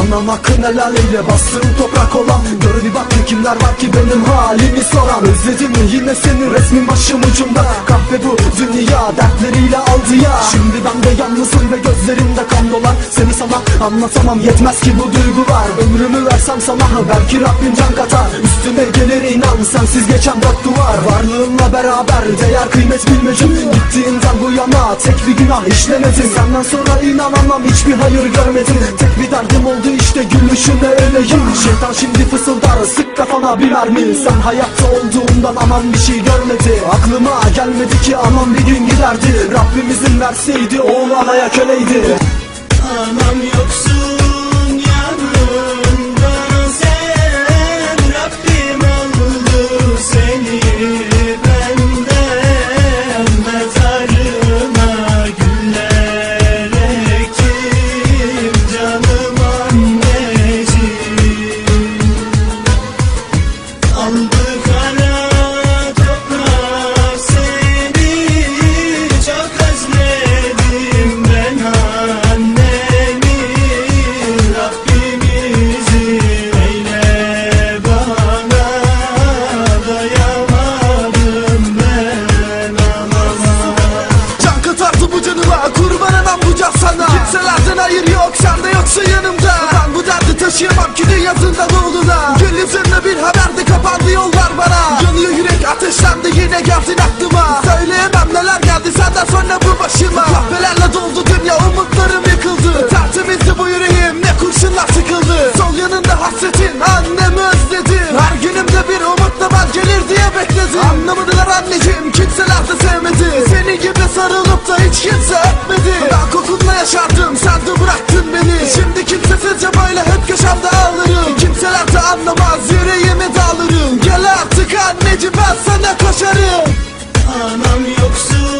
Haram hakkın helal eyle bastığım toprak olan. Gör bir bak kimler var ki benim halimi soran. Özledim mi yine senin resmin başım ucumda Kahve bu dünya dertleriyle aldı ya Şimdi ben de yalnızım ve gözlerimde kan dolar. Seni sana anlatamam yetmez ki bu duygular Ömrümü versem sana belki Rabbim can katar. Üstüme gelir inan sensiz geçen dört duvar. Varlığınla beraber değer kıymet bilmedim Gittiğinden bu yana tek bir günah işlemedim. Senden sonra inanamam hiçbir hayır görmedim. Tek bir derdim oldu işte gülüşüne öleyim. Şeytan şimdi fısıldar sık kafana bir mermi. Sen hayatta olduğundan aman bir şey görmedi. Aklıma gelmedi ki aman bir gün giderdi. Rabbimizin verseydi oğul anaya köleydi Anam yoksun can sana? Kimselerden hayır yok sen de yoksun yanımda. Ben bu derdi taşıyamam ki dünyasında doğduğuna Gül yüzünle bir haberde kapandı yollar bana. Yanıyor yürek ateşlendi yine geldin aklıma. Söyleyemem neler geldi senden sonra bu başıma Hayatta hiç kimse etmedi. Ben kokunla yaşardım sen de bıraktın beni. Şimdi kimsesizce böyle hep köşemde ağlarım. Kimseler de anlamaz yüreğimi dağlarım Gel artık anneciğim ben sana koşarım. Anam yoksun.